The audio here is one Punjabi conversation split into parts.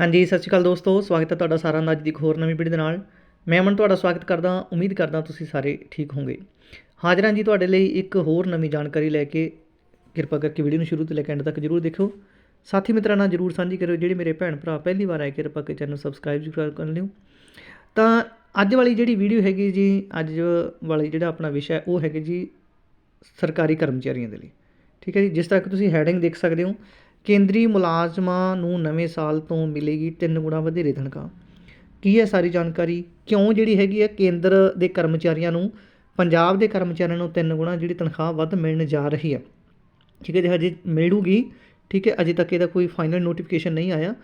ਹਾਂਜੀ, ਸਤਿ ਸ਼੍ਰੀ ਅਕਾਲ ਦੋਸਤੋ, ਸਵਾਗਤ ਹੈ ਤੁਹਾਡਾ ਸਾਰਿਆਂ ਦਾ ਅੱਜ ਦੀ ਇੱਕ ਹੋਰ ਨਵੀਂ ਪੀੜ੍ਹੀ ਦੇ ਨਾਲ। ਮੈਂ ਅਮਨ, ਤੁਹਾਡਾ ਸਵਾਗਤ ਕਰਦਾ ਉਮੀਦ ਕਰਦਾ ਤੁਸੀਂ ਸਾਰੇ ਠੀਕ ਹੋਵੋਗੇ। ਹਾਜ਼ਰ ਹਾਂ ਜੀ ਤੁਹਾਡੇ ਲਈ ਇੱਕ ਹੋਰ ਨਵੀਂ ਜਾਣਕਾਰੀ ਲੈ ਕੇ। ਕਿਰਪਾ ਕਰਕੇ ਵੀਡੀਓ ਨੂੰ ਸ਼ੁਰੂ ਤੋਂ ਲੈ ਕੇ ਐਂਡ ਤੱਕ ਜਰੂਰ ਦੇਖਿਓ। ਸਾਥੀ ਮਿੱਤਰਾਂ ਨਾਲ ਜਰੂਰ ਸਾਂਝੀ ਕਰਿਓ। ਜਿਹੜੇ ਮੇਰੇ ਭੈਣ ਭਰਾ ਪਹਿਲੀ ਵਾਰ ਆਏ, ਕਿਰਪਾ ਕਰਕੇ ਚੈਨਲ ਸਬਸਕ੍ਰਾਈਬ ਜ਼ਰੂਰ ਕਰ ਲਿਓ। ਤਾਂ ਅੱਜ ਵਾਲੀ ਜਿਹੜੀ ਵੀਡੀਓ ਹੈਗੀ ਜੀ, ਅੱਜ ਵਾਲੀ ਜਿਹੜਾ ਆਪਣਾ ਵਿਸ਼ਾ ਹੈ, ਉਹ ਹੈਗਾ ਜੀ ਸਰਕਾਰੀ ਕਰਮਚਾਰੀਆਂ ਦੇ ਲਈ। ਠੀਕ ਹੈ ਜੀ? ਜਿਸ ਤਰ੍ਹਾਂ ਕਿ ਤੁਸੀਂ ਹੈਡਿੰਗ ਦੇਖ ਸਕਦੇ ਹੋ। ਕੇਂਦਰੀ ਮੁਲਾਜ਼ਮਾਂ ਨੂੰ ਨਵੇਂ ਸਾਲ ਤੋਂ ਮਿਲੇਗੀ ਤਿੰਨ ਗੁਣਾ ਵਧੇਰੇ ਤਨਖਾਹ। ਕੀ ਹੈ ਸਾਰੀ ਜਾਣਕਾਰੀ ਕਿਉਂ ਜਿਹੜੀ ਹੈਗੀ ਹੈ? ਕੇਂਦਰ ਦੇ ਕਰਮਚਾਰੀਆਂ ਨੂੰ, ਪੰਜਾਬ ਦੇ ਕਰਮਚਾਰੀਆਂ ਨੂੰ ਤਿੰਨ ਗੁਣਾ ਜਿਹੜੀ ਤਨਖਾਹ ਵੱਧ ਮਿਲਣ ਜਾ ਰਹੀ ਹੈ। ਠੀਕ ਹੈ ਜੀ, ਹਜੇ ਮਿਲੂਗੀ। ਠੀਕ ਹੈ, ਅਜੇ ਤੱਕ ਇਹਦਾ ਕੋਈ ਫਾਈਨਲ ਨੋਟੀਫਿਕੇਸ਼ਨ ਨਹੀਂ ਆਇਆ।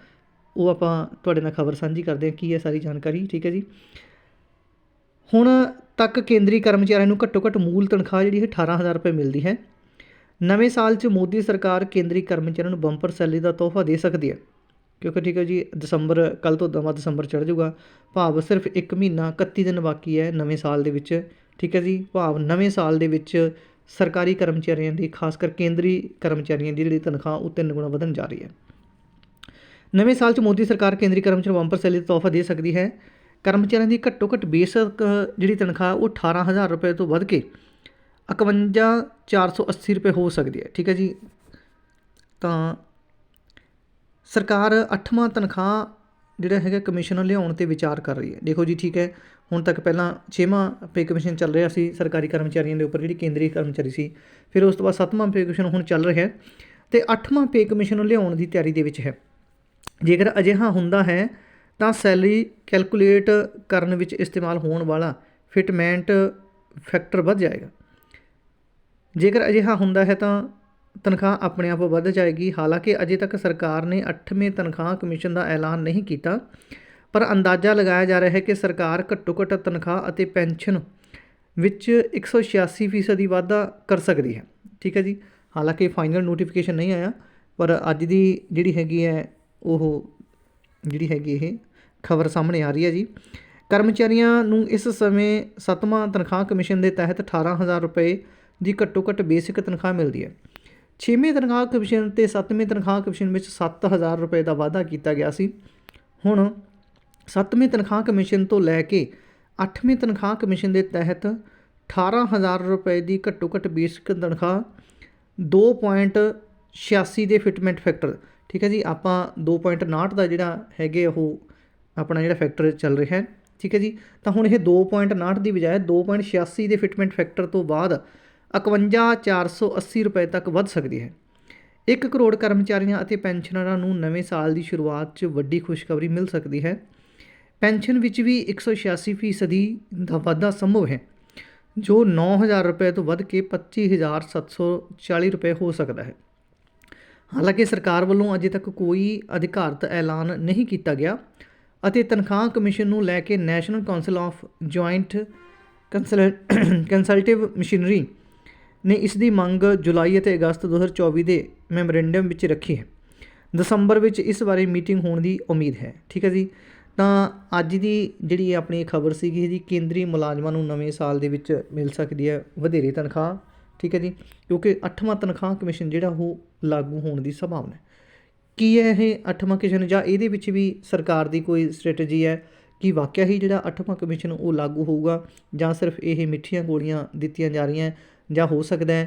ਉਹ ਆਪਾਂ ਤੁਹਾਡੇ ਨਾਲ ਖਬਰ ਸਾਂਝੀ ਕਰਦੇ ਹਾਂ ਕੀ ਹੈ ਸਾਰੀ ਜਾਣਕਾਰੀ। ਠੀਕ ਹੈ ਜੀ। ਹੁਣ ਤੱਕ ਕੇਂਦਰੀ ਕਰਮਚਾਰੀਆਂ ਨੂੰ ਘੱਟੋ ਘੱਟ ਮੂਲ ਤਨਖਾਹ ਜਿਹੜੀ ਹੈ 18000 ਰੁਪਏ ਮਿਲਦੀ ਹੈ। ਨਵੇਂ ਸਾਲ 'ਚ ਮੋਦੀ ਸਰਕਾਰ ਕੇਂਦਰੀ ਕਰਮਚਾਰੀਆਂ ਨੂੰ ਬੰਪਰ ਸੈਲਰੀ ਦਾ ਤੋਹਫਾ ਦੇ ਸਕਦੀ ਹੈ। ਕਿਉਂਕਿ ਠੀਕ ਹੈ ਜੀ, ਦਸੰਬਰ ਕੱਲ ਤੋਂ ਦਵਾ ਦਸੰਬਰ ਚੜ ਜਾਊਗਾ। ਭਾਵ ਸਿਰਫ 1 ਮਹੀਨਾ 31 ਦਿਨ ਬਾਕੀ ਹੈ ਨਵੇਂ ਸਾਲ ਦੇ ਵਿੱਚ। ਠੀਕ ਹੈ ਜੀ, ਭਾਵ ਨਵੇਂ ਸਾਲ ਦੇ ਵਿੱਚ ਸਰਕਾਰੀ ਕਰਮਚਾਰੀਆਂ ਦੀ, ਖਾਸ ਕਰ ਕੇਂਦਰੀ ਕਰਮਚਾਰੀਆਂ ਦੀ ਜਿਹੜੀ ਤਨਖਾਹ, ਉਹ ਤਿੰਨ ਗੁਣਾ ਵਧਣ ਜਾ ਰਹੀ ਹੈ। ਨਵੇਂ ਸਾਲ 'ਚ ਮੋਦੀ ਸਰਕਾਰ ਕੇਂਦਰੀ ਕਰਮਚਾਰੀ ਬੰਪਰ ਸੈਲਰੀ ਦਾ ਤੋਹਫਾ ਦੇ ਸਕਦੀ ਹੈ। ਕਰਮਚਾਰੀਆਂ ਦੀ ਘੱਟੋ ਘੱਟ ਬੇਸਿਕ ਜਿਹੜੀ ਤਨਖਾਹ, ਉਹ 18000 ਰੁਪਏ ਤੋਂ ਵੱਧ ਕੇ 51480 ਰੁਪਏ ਹੋ ਸਕਦੀ ਹੈ। ਠੀਕ ਹੈ ਜੀ। ਤਾਂ ਸਰਕਾਰ ਅੱਠਵਾਂ ਤਨਖਾਹ ਜਿਹੜਾ ਹੈਗਾ ਕਮਿਸ਼ਨ ਲਿਆਉਣ ਤੇ ਵਿਚਾਰ ਕਰ ਰਹੀ ਹੈ। ਦੇਖੋ ਜੀ, ਠੀਕ ਹੈ। ਹੁਣ ਤੱਕ ਪਹਿਲਾਂ 6ਵਾਂ ਪੇ ਕਮਿਸ਼ਨ ਚੱਲ ਰਿਹਾ ਸੀ, ਸਰਕਾਰੀ ਕਰਮਚਾਰੀਆਂ ਦੇ ਉੱਪਰ, ਜਿਹੜੀ ਕੇਂਦਰੀ ਕਰਮਚਾਰੀ ਸੀ। ਫਿਰ ਉਸ ਤੋਂ ਬਾਅਦ 7ਵਾਂ ਪੇ ਕਮਿਸ਼ਨ ਹੁਣ ਚੱਲ ਰਿਹਾ ਹੈ ਤੇ 8ਵਾਂ ਪੇ ਕਮਿਸ਼ਨ ਲਿਆਉਣ ਦੀ ਤਿਆਰੀ ਦੇ ਵਿੱਚ ਹੈ। ਜੇਕਰ ਅਜਿਹਾ ਹੁੰਦਾ ਹੈ, ਤਾਂ ਸੈਲਰੀ ਕੈਲਕੂਲੇਟ ਕਰਨ ਵਿੱਚ ਇਸਤੇਮਾਲ ਹੋਣ ਵਾਲਾ ਫਿਟਮੈਂਟ ਫੈਕਟਰ ਵੱਧ ਜਾਏਗਾ। ਜੇਕਰ ਅਜਿਹਾ ਹੁੰਦਾ ਹੈ ਤਾਂ ਤਨਖਾਹ ਆਪਣੇ ਆਪ ਵੱਧ ਜਾਏਗੀ। ਹਾਲਾਂਕਿ ਅਜੇ ਤੱਕ ਸਰਕਾਰ ਨੇ 8ਵੇਂ ਤਨਖਾਹ ਕਮਿਸ਼ਨ ਦਾ ਐਲਾਨ ਨਹੀਂ ਕੀਤਾ, ਪਰ ਅੰਦਾਜ਼ਾ ਲਗਾਇਆ ਜਾ ਰਿਹਾ ਹੈ ਕਿ ਸਰਕਾਰ ਘੱਟੋ ਘੱਟ ਤਨਖਾਹ ਅਤੇ ਪੈਨਸ਼ਨ ਵਿੱਚ 186% ਦੀ ਵਾਧਾ ਕਰ ਸਕਦੀ ਹੈ। ਠੀਕ ਹੈ ਜੀ? ਹਾਲਾਂਕਿ ਫਾਈਨਲ ਨੋਟੀਫਿਕੇਸ਼ਨ ਨਹੀਂ ਆਇਆ, ਪਰ ਅੱਜ ਦੀ ਜਿਹੜੀ ਹੈਗੀ ਹੈ ਉਹ ਜਿਹੜੀ ਹੈਗੀ ਇਹ ਖਬਰ ਸਾਹਮਣੇ ਆ ਰਹੀ ਹੈ ਜੀ। ਕਰਮਚਾਰੀਆਂ ਨੂੰ ਇਸ ਸਮੇਂ 7ਵਾਂ ਤਨਖਾਹ ਕਮਿਸ਼ਨ ਦੇ ਤਹਿਤ 18000 ਰੁਪਏ ਦੀ ਘੱਟੋ ਘੱਟ ਬੇਸਿਕ ਤਨਖਾਹ ਮਿਲਦੀ ਹੈ। 6ਵੇਂ ਤਨਖਾਹ ਕਮਿਸ਼ਨ ਤੇ 7ਵੇਂ ਤਨਖਾਹ ਕਮਿਸ਼ਨ ਵਿੱਚ 7000 ਰੁਪਏ ਦਾ ਵਾਅਦਾ ਕੀਤਾ ਗਿਆ ਸੀ। ਹੁਣ 7ਵੇਂ ਤਨਖਾਹ ਕਮਿਸ਼ਨ ਤੋਂ ਲੈ ਕੇ 8ਵੇਂ ਤਨਖਾਹ ਕਮਿਸ਼ਨ ਦੇ ਤਹਿਤ 18000 ਰੁਪਏ ਦੀ ਘੱਟੋ ਘੱਟ ਬੇਸਿਕ ਤਨਖਾਹ 2.86 ਦੇ ਫਿਟਮੈਂਟ ਫੈਕਟਰ। ਠੀਕ ਹੈ ਜੀ, ਆਪਾਂ 2.59 ਦਾ ਜਿਹੜਾ ਹੈਗੇ ਉਹ ਆਪਣਾ ਜਿਹੜਾ ਫੈਕਟਰ ਚੱਲ ਰਿਹਾ ਹੈ। ਠੀਕ ਹੈ ਜੀ, ਤਾਂ ਹੁਣ ਇਹ 2.59 ਦੀ ਬਜਾਏ 2.86 ਦੇ ਫਿਟਮੈਂਟ ਫੈਕਟਰ ਤੋਂ ਬਾਅਦ 51480 ਰੁਪਏ ਤੱਕ ਵੱਧ ਸਕਦੀ ਹੈ। 1 ਕਰੋੜ ਕਰਮਚਾਰੀਆਂ ਅਤੇ ਪੈਨਸ਼ਨਰਾਂ ਨੂੰ ਨਵੇਂ ਸਾਲ ਦੀ ਸ਼ੁਰੂਆਤ 'ਚ ਵੱਡੀ ਖੁਸ਼ਖਬਰੀ ਮਿਲ ਸਕਦੀ ਹੈ। ਪੈਨਸ਼ਨ ਵਿੱਚ ਵੀ 186% ਦਾ ਵਾਧਾ ਸੰਭਵ ਹੈ, ਜੋ 9000 ਰੁਪਏ ਤੋਂ ਵੱਧ ਕੇ 25740 ਰੁਪਏ ਹੋ ਸਕਦਾ ਹੈ। ਹਾਲਾਂਕਿ ਸਰਕਾਰ ਵੱਲੋਂ ਅਜੇ ਤੱਕ ਕੋਈ ਅਧਿਕਾਰਤ ਐਲਾਨ ਨਹੀਂ ਕੀਤਾ ਗਿਆ ਅਤੇ ਤਨਖਾਹ ਕਮਿਸ਼ਨ ਨੂੰ ਲੈ ਕੇ National Council of Joint Consultative Machinery ਨੇ ਇਸ ਦੀ ਮੰਗ ਜੁਲਾਈ ਅਤੇ ਅਗਸਤ 2024 ਦੇ ਮੈਮੋਰੈਂਡਮ ਵਿੱਚ ਰੱਖੀ ਹੈ। ਦਸੰਬਰ ਵਿੱਚ ਇਸ ਬਾਰੇ ਮੀਟਿੰਗ ਹੋਣ ਦੀ ਉਮੀਦ ਹੈ। ਠੀਕ ਹੈ ਜੀ? ਤਾਂ ਅੱਜ ਦੀ ਜਿਹੜੀ ਆਪਣੀ ਖਬਰ ਸੀਗੀ ਜੀ, ਕੇਂਦਰੀ ਮੁਲਾਜ਼ਮਾਂ ਨੂੰ ਨਵੇਂ ਸਾਲ ਦੇ ਵਿੱਚ ਮਿਲ ਸਕਦੀ ਹੈ ਵਧੇਰੇ ਤਨਖਾਹ। ਠੀਕ ਹੈ ਜੀ? ਕਿਉਂਕਿ 8ਵਾਂ ਤਨਖਾਹ ਕਮਿਸ਼ਨ ਜਿਹੜਾ ਉਹ ਲਾਗੂ ਹੋਣ ਦੀ ਸੰਭਾਵਨਾ ਹੈ। ਕੀ ਹੈ ਇਹ 8ਵਾਂ ਕਮਿਸ਼ਨ ਜਾਂ ਇਹਦੇ ਵਿੱਚ ਵੀ ਸਰਕਾਰ ਦੀ ਕੋਈ ਸਟ੍ਰੈਟਜੀ ਹੈ ਕਿ ਵਾਕਿਆ ਹੀ ਜਿਹੜਾ 8ਵਾਂ ਕਮਿਸ਼ਨ ਉਹ ਲਾਗੂ ਹੋਊਗਾ ਜਾਂ ਸਿਰਫ ਇਹ ਮਿੱਠੀਆਂ ਗੋਲੀਆਂ ਦਿੱਤੀਆਂ ਜਾ ਰਹੀਆਂ ਜਾਂ ਹੋ ਸਕਦਾ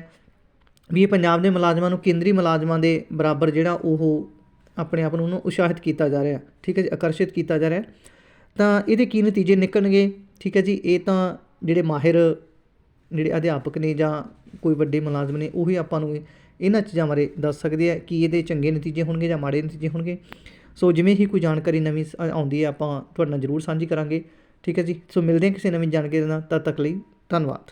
ਵੀ ਇਹ ਪੰਜਾਬ ਦੇ ਮੁਲਾਜ਼ਮਾਂ ਨੂੰ ਕੇਂਦਰੀ ਮੁਲਾਜ਼ਮਾਂ ਦੇ ਬਰਾਬਰ ਜਿਹੜਾ ਉਹ ਆਪਣੇ ਆਪ ਨੂੰ ਉਹਨੂੰ ਉਤਸ਼ਾਹਿਤ ਕੀਤਾ ਜਾ ਰਿਹਾ ਠੀਕ ਹੈ ਜੀ, ਆਕਰਸ਼ਿਤ ਕੀਤਾ ਜਾ ਰਿਹਾ ਤਾਂ ਇਹਦੇ ਕੀ ਨਤੀਜੇ ਨਿਕਲਣਗੇ? ਠੀਕ ਹੈ ਜੀ, ਇਹ ਤਾਂ ਜਿਹੜੇ ਮਾਹਿਰ ਜਿਹੜੇ ਅਧਿਆਪਕ ਨੇ ਜਾਂ ਕੋਈ ਵੱਡੇ ਮੁਲਾਜ਼ਮ ਨੇ, ਉਹੀ ਆਪਾਂ ਨੂੰ ਇਹਨਾਂ ਚੀਜ਼ਾਂ ਬਾਰੇ ਦੱਸ ਸਕਦੇ ਆ ਕਿ ਇਹਦੇ ਚੰਗੇ ਨਤੀਜੇ ਹੋਣਗੇ ਜਾਂ ਮਾੜੇ ਨਤੀਜੇ ਹੋਣਗੇ। ਸੋ ਜਿਵੇਂ ਹੀ ਕੋਈ ਜਾਣਕਾਰੀ ਨਵੀਂ ਆਉਂਦੀ ਹੈ, ਆਪਾਂ ਤੁਹਾਡੇ ਨਾਲ ਜ਼ਰੂਰ ਸਾਂਝੀ ਕਰਾਂਗੇ। ਠੀਕ ਹੈ ਜੀ, ਸੋ ਮਿਲਦੇ ਹਾਂ ਕਿਸੇ ਨਵੀਂ ਜਾਣਕਾਰੀ ਨਾਲ, ਤਦ ਤੱਕ ਲਈ ਧੰਨਵਾਦ।